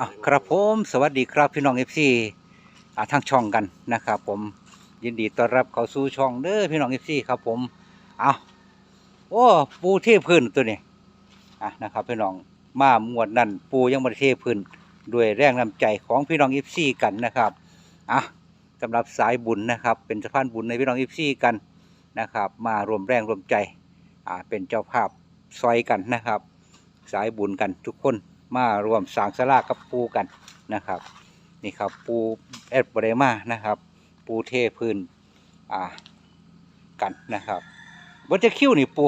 อะครับผมสวัสดีครับพี่น้องเอฟซีอ่าทางช่องกันนะครับผมยินดีต้อนรับเข้าสู่ช่องเด้อพี่น้องเอฟซีครับผมเอาโอ้ปูเทพื้นตัวนี้อะนะครับพี่น้องมามวดนั่นปูยังมาเทพื้นด้วยแรงน้ำใจของพี่น้องเอฟซีกันนะครับอะสำหรับสายบุญนะครับ เป็นสะพานบุญในพี่น้องเอฟซีกันนะครับ มารวมแรงรวมใจอ่าเป็นเจ้าภาพซอยกันนะครับ สายบุญกันทุกคน มารวมสางสลากับปูกันนะครับ นี่ครับปูแอดบริมานะครับ ปูเทพื้นอ่ากันนะครับวัจะคิวนี่ปู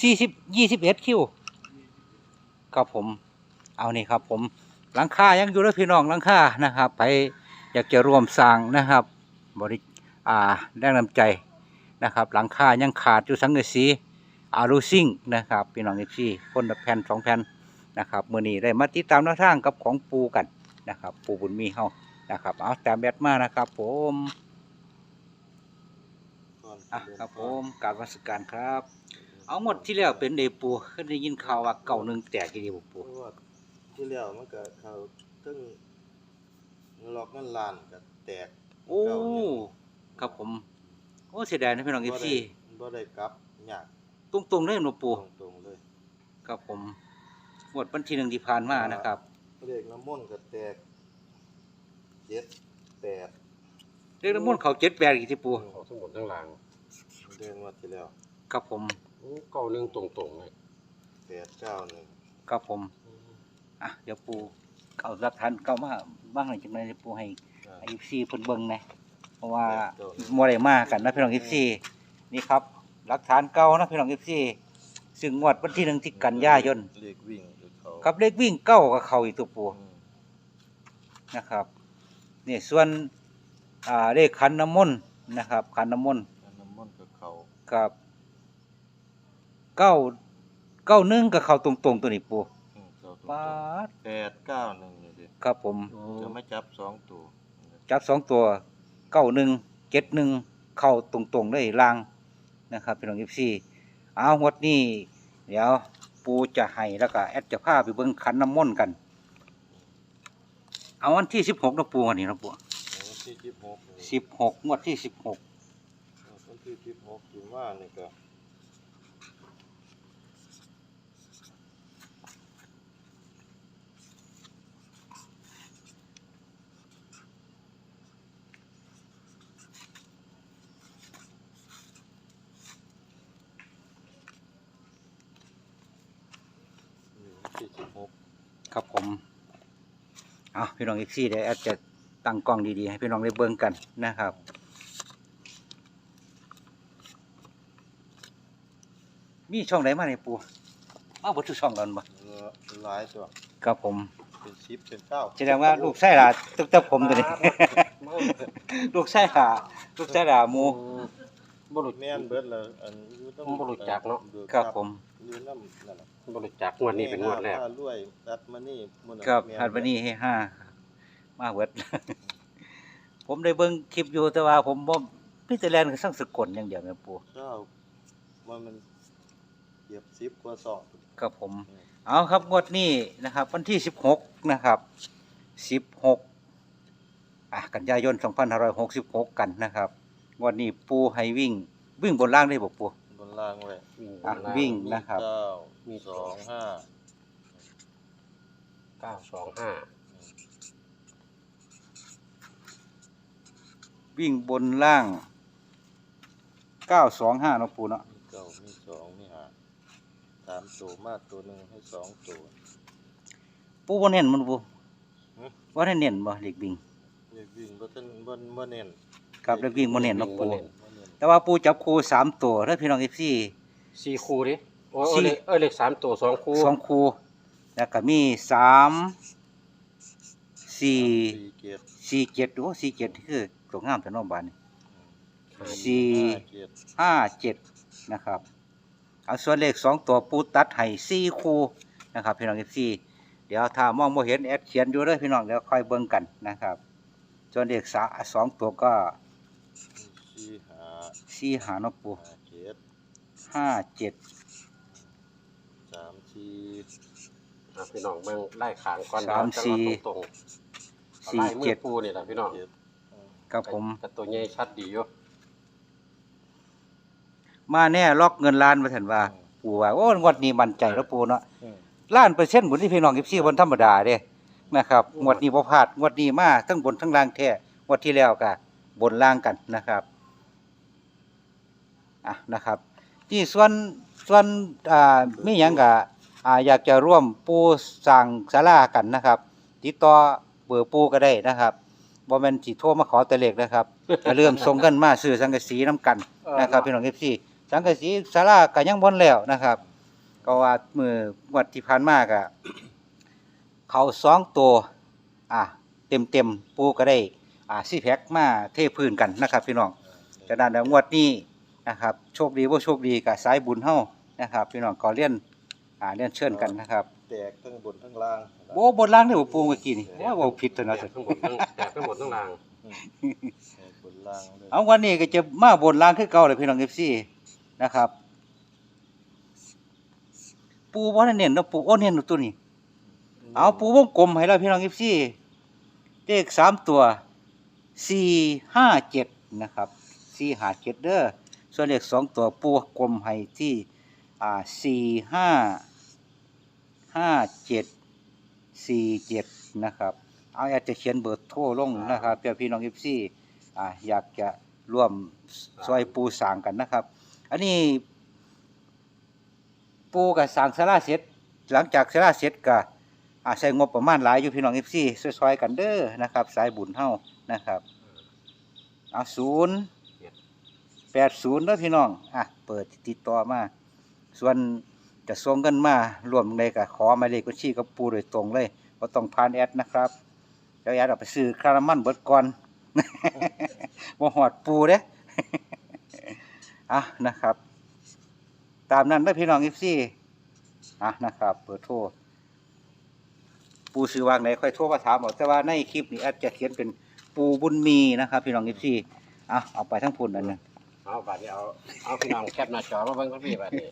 สี่สิบยี่สิบเอ็ดคิวครับผมเอานี่ครับผมหลังคายังอยู่แล้วพี่น้องหลังคานะครับ ไปอยากจะรวมสร้างนะครับ บริอ่าแรงน้ำใจนะครับ หลังคายังขาดอยู่สังกะสี อารูซิ่งนะครับพี่น้องเอฟซีคนละแผ่นสองแผ่นนะครับมื่อนี้ได้มาติดตามแนวทางกับของปูกันนะครับปูบุญมีเฮานะครับเอาแต่แบตมานะครับ ผมอะครับผมกรารวัสการครับ เอาหมดที่แล้วเป็นเดปูขึ้นได้ยินข่าวว่าเก่าหนึ่งแตกกี่เดียวเพปูราะว่าที่แล้วมันก็เขาตึ้งล็อกนั่นลานก็แตกโอ้ครับผมโอ้เสียดายนะพี่น้องเอฟซีบ่ได้กลับยาก ตรงตรงๆเลยหนูปูตรงๆเลยครับผมหมดวันที่หนึ่งที่ผ่านมานะครับ เลขน้ำมนต์ก็แตกเจ็ดแปดเรียกน้ำมันต์เขาเจ็ดแปดกี่ที่ปูเขาทั้งหมดทั้งหลังเดือนว่าที่แล้วครับผมโอ้เก้าหนึ่งตรงๆเลยแปดเก้าหนึ่งครับผมอะเดี๋ยวปูเอาหลักฐานเก่ามาบ้างหน่อยจังเลยปูให้ไอซีเพิ่นเบิ่งนะเพราะว่าโมได้มากันนะพี่น้องเอฟซีนี่ครับ หลักฐานเก่านะพี่น้องเอฟซีซึ่งงวดวันที่หนึ่งที่กันยายนเลขวิ่งหรือเขากับเลขวิ่งเก้ากับเขาอีกตัวปูอืมนะครับนี่ส่วนอ่าเลขขันน้ำมนต์นะครับขันน้ำมนต์อันน้ำมนต์กับเขากับเก้าเก้าหนึ่งกับเขาตรงๆตัวนี้ปูอืมเขาตรงๆปาดแปดเก้าหนึ่งนี่ดิครับผม จะไม่จับสองตัวจับสองตัวเก้าหนึ่งเจ็ดหนึ่งเข้าตรงๆได้ลาง นะครับพี่น้องเอฟซีเอางวดนี้เดี๋ยวปูจะให้แล้วก็แอดจะพาไปเบิ่งขันน้ำมนต์กัน เอาวันที่สิบหกนะปูวันนี้นะปูวันที่สิบหกนี่สิบหกงวดที่สิบหกวันที่สิบหกถึงว่านี่ก็ นี่วันที่สิบหกครับผมเอาพี่น้องเอฟซีเดี๋ยวแอดจะตั้งกล้องดีๆ ให้พี่น้องได้เบิ่งกันนะครับมีช่องไหนมาในยปูมาบดทุกช่องกันบ่เนื้อหลายตัวครับผมเป็นสิบเป็นเก้าแสดงว่าลูกไส้หลาตุ๊กตาผมตัวนี้ ลูกไส้หลาลูกไส้หลาหมูบรุษแม่นเบิดเลยอันอยู่ต้องบ่รู้จักเนาะครับผม อยู่น้ำนั่นน่ะบรุษจากงวดนี้เป็นงวดแรกห้ารวยตัดมานี่มื้อนั้นครับแม่ฮัดวันนี้ให้ห้ามาเวิด ผมได้เบิ่งคลิปอยู่แต่ว่าผมบ่พี่แต่แลนด์ก็สั่งสกลอย่างเดียวแม่ปูเก้าว่ามันเก็บสิบกว่าสองครับผม เอาครับงวดนี้นะครับ วันที่สิบหกนะครับสิบหกอะกันยายนสองพันห้าร้อยหกสิบหกกันนะครับ งวดนี้ปูให้วิ่ง วิ่งบนล่างได้บ่ปูบน ล่างไว้อะ วิ่งนะครับ เก้ามีสองห้าเก้าสองห้าวิ่งบนล่างเก้าสองห้านาะปูเนาะมีเก้ามีสองมีห้าสามตัวมาตัวหนึ่งให้สองตัว ปูบ่เน้นมันปูหือว่าได้เน้นบ่เด็กวิ่งเรียกวิ่งบ่ทันบ่บ่เน้นครับเด็กวิ่งบ่เน้นเนาะปูบ่เน้น แต่ว่าปูจับคู่สามตัวแล้วพี่น้องเอฟซีสี่คู่ดิโอ้สี่เออเลขเออเลขสามตัวสองคู่สองคู่แล้วก็มีสามสี่สี่เกียรติสี่เจ็ดโอ้สี่เจ็ดนี่คือตัวงามแต่นอกบ้านนี่ห้าสี่ห้าเกียรติห้าเจ็ดนะครับเอาส่วนเลขสองตัวปูตัดให้สี่คู่นะครับพี่น้องเอฟซีเดี๋ยวถ้ามองบ่เห็นแอดเขียนอยู่เลยพี่น้องเดี๋ยวค่อยเบิ่งกันนะครับ ส่วนเลขสาสองตัวก็ สี่ห้าสี่หาเนาะปูห้าเจ็ดห้าเจ็ดสสามสี่อะพี่น้องเบิ่งไล่ขางก่อนสามเดี๋ยวจะสี่ตรงๆสี่ไล่มืเจ็อดปูนี่แหละพี่น้องเจ็ดอืมครับผม แต่ตัวใหญ่ชัดดีอยู่มาแน่ล็อกเงินล้านมาถึนว่า ปูว่าโอ้งวดนี้มั่นใจแล้วปูเนาะอืมล้านเปอร์เซ็นต์บนที่พี่น้อง14บนธรรมดาเด้นะครับงวดนี้บ่พลาดงวดนี้มาทั้งบนทั้งล่างแท้งวดที่แล้วก็บนล่างกันนะครับ อะนะครับที่ส่วนส่วนอ่ามีหยังก็อ่าอยากจะร่วมปูสร้างศาลากันนะครับ ติดต่อเบอร์ปูก็ได้นะครับบ่แม่นสิโทรมาขอแต่เลขนะครับ อย่าลืมส่งเงินมาซื้อสังกะสีน้ำกันนะครับพี่น้อง FC สังกะสีศาลาก็ยังบ่แล้วนะครับ ก็ว่ามืองวดที่ผ่านมาก็ เขาสองตัว อะเต็มเต็มๆปูก็ได้ อ่าซีแพ็คมาเทพื้นกันนะครับ พี่น้อง ฉะนั้นแล้วงวดนี้ นะครับโชคดีบ่โชคดีกับสายบุญเฮานะครับพี่น้องก็เรียนอ่าเรียนเชิญกันนะครับแตกทั้งบนทั้งล่างโอ้บนล่างนี่บ่ปูเมื่อกี้นี่ว่าบ่ผิดตัวแตเนาะกทั้งหมดทั้งแตกทั้งหมดทั้งรางอืมแตกบนล่างเลยเอาวันนี้ก็จะมาบนล่างคือเก่าเลยพี่น้อง FC นะครับ ปูบ่ได้เน้นเนาะปูโอ้เน้นอยู่ตัวนี้เอาปูวงกลมให้เราพี่น้อง FC เลขสามตัวสี่ห้าเจ็ดนะครับสี่ห้าเจ็ดเด้อ ส่วนเลขสองตัวปูกลมให้ที่อ่าสี่ห้าห้าเจ็ดสี่เจ็ดนะครับเอาอากจะเขียนเบอร์โทรลงนะครับเพื่อพี่น้อง FC อ่าอยากจะร่วมซอยปูสางกันนะครับ อันนี้ ปูกับสางศาลาเสร็จ หลังจากศาลาเสร็จก็อาใช้งบประมาณหลายอยู่พี่น้อง FC ซอยๆกันเด้อนะครับ สายบุญเฮานะครับเอาศูนย์ แปดศูนย์เด้อพี่น้อง อะ เปิดติดต่อมา ส่วนจะส่งเงินมารวมในกับขอหมายเลขบัญชีกับปูโดยตรงเลยก็ต้องผ่านแอดนะครับเดี๋ยวแอดเอาไปซื้อคารามันเบิดก่อนบ่หอดปูเด้อะนะครับ ตามนั้นได้พี่น้องอีฟซี่อะนะครับ เปิดโทรปูซื้อวางไหนค่อยโทรมาถามเอาแต่ว่าในคลิปนี้อาจจะเขียนเป็นปูบุญมีนะครับ พี่น้องอีฟซี่อะเอาไปทั้งพุ่นนั่นนะ เอาบัดนี้เอาเอาพี่น้องแคปหน้าจอมาเบิ่งกับพี่บัดนี้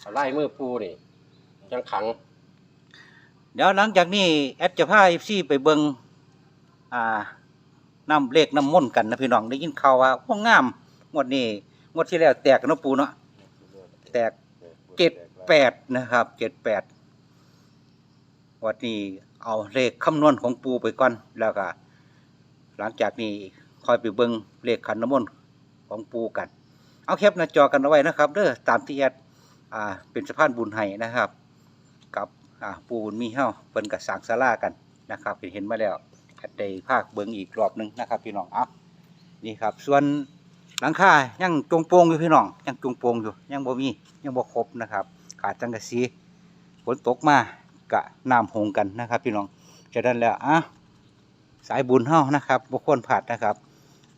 เอาไล่มือปูนี่จังขังเดี๋ยวหลังจากนี้แอดจะพาเอฟซีไปเบิงอ่านำเลขน้ำมนต์กันนะพี่น้องได้ยินข่าวว่าว่างามงวดนี้งวดที่แล้วแตกกันเนาะปูเนาะแตกเจ็ดแปดนะครับเจ็ดแปดวันนี้เอาเลขคำนวณของปูไปก่อนแล้วก็หลังจากนี้คอยไปเบิงเลขขันน้ำมนต์ ของปูกัน เอาแคปหน้าจอกันเอาไว้นะครับเด้อตามที่แอดอ่าเป็นสะพานบุญให้นะครับ กับอ่าปูบุญมีเฮ้าเพิ่นกับสางศาลากันนะครับเห็นเห็นมาแล้วแอดได้ภาคเบิงอีกรอบหนึงนะครับพี่น้องเอานี่ครับ ส่วนหลังคายังจงโปงอยู่พี่น้องยังจงโปงอยู่ยังบ่มียังบ่ครบนะครับ ขาดจังกะสีฝนตกมากะน้ำหงกันนะครับ พี่น้องจะนั้นแล้วอะสายบุญเฮานะครับบ่ควรพลาดนะครับ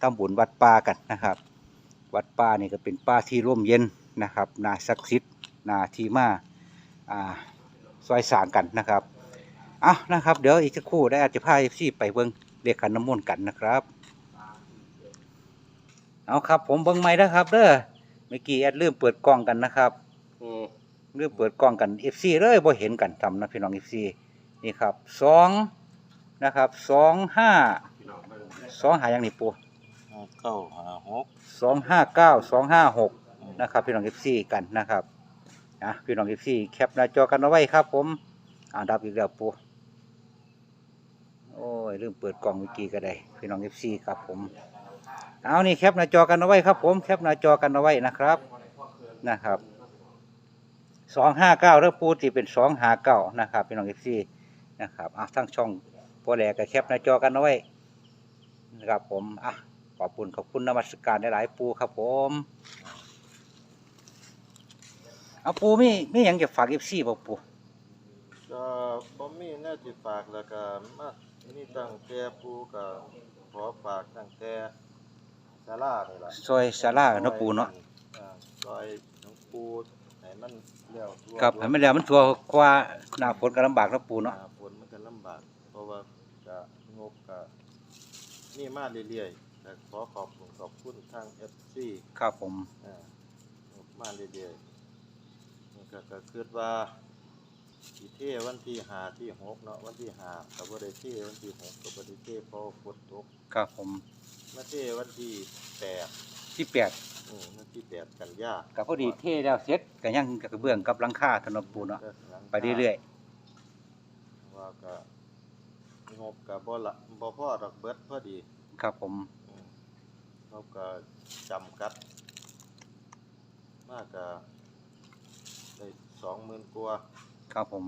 ทำบุญวัดป่ากันนะครับ วัดป่านี่ก็เป็นป่าที่ร่มเย็นนะครับนาศักดิ์สิทธิ์นาทีมาอ่าซอยสางกันนะครับอะนะครับ เดี๋ยวอีกสักครู่ได้อาจจะพาเอฟซีไปเบิ่งเรียกขันน้ำมนต์กันนะครับเอาครับ ผมเบิ่งไม้นะครับเด้อเมื่อกี้แอดลืมเปิดกล้องกันนะครับอืมเรื่องเปิดกล้องกัน FC เลยบ่เห็นกันทำนะพี่น้อง FC นี่ครับสองนะครับสองห้าสองหาย่างนี้ปูห้า เก้าห้าหกสองห้าเก้าสองห้าหกนะครับ พี่น้อง FC กันนะครับนะพี่น้อง FC แคปหน้าจอกันเอาไว้ครับ ผมอ่านดับอีกแล้วปูโอ้ยลืมเปิดกล้องเมื่อกี้ก็ได้พี่น้อง FC ครับผมเอานี่แคปหน้าจอกันเอาไว้ครับ ผมแคปหน้าจอกันเอาไว้นะครับนะครับสองห้าเก้าแล้วปูที่เป็นสองห้าเก้านะครับพี่น้อง FC นะครับอะทั้งช่องพอแหลกก็แคปหน้าจอกันเอาไว้นะครับผมอะ ขอบคุณขอบคุณนมัสการหลายๆปูครับผมเอาปูมีมีหยังจะฝาก FC บ่ปูก็บ่มีแน่จิฝากแล้วก็มานี่ตั้งแต่ปูก็ขอฝากตั้งแต่ศาลานี่ล่ะซอยศาลาเนาะปูเนาะอ่าซอยหลวงปูให้มันแล้วทั่วครับให้มันแล้วมันทั่วกว่าหน้าฝนก็ลำบากเนาะปูเนาะหฝนมันก็ลำบาก เพราะว่าจะงบก็มีมาเรื่อยๆ แต่ขอขอบคุณขอบคุณทาง FC ครับผม อ่างบมาเรื่อยๆมันก็ก็คิดว่าสิเทวันที่หาที่หกเนาะวันที่หาก็บ่ได้เทวันที่หกก็บ่ได้เทเพราะฝนตกครับผมมาเทวันที่แปดที่แปดอืมวันที่แปดกันยาก็พอดีเทแล้วเสร็จก็ยังกระเบื้องกับหลังคาถนนปูเนาะก็หลังไปเรื่อยว่าก็งบก็บ่ละบ่พอดอกเบิดพอดี ๆครับผมอืม เขาก็จำกัด มากก็ได้สองหมื่นกว่าครับผม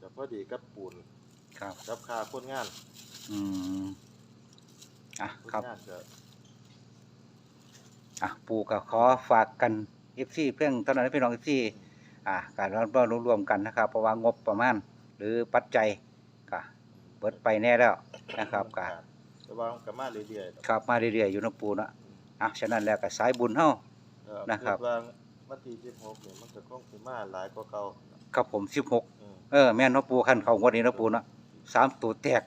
จะพอดีกับปูนครับ กับค่าคนงานอืมอะคนครับ งานก็อะปูก็ขอฝากกัน FC เพื่อนตอนนั้นพี่น้อง FC อะการร่วมรวมกันนะครับ เพราะว่างบประมาณ หรือปัจจัยก็เบิดไปแน่แล้วนะครับก็ แต่ว่ามันก็มาเรื่อยๆดอกครับมาเรื่อยๆอยู่เนาะปูเนาะอะฉะนั้นแล้วก็สายบุญเฮา เออนะครับ ดว่าวันที่16นี่มันก็คงสิมาหลายกว่าเก่าครับผม16อืมเออแม่นเนาะปูคันเขางวดนี้เนาะปูเนาะสามตัวแตก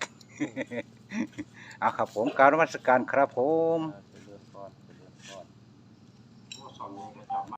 เอาครับผมกรารนมัสการครับผม อ่า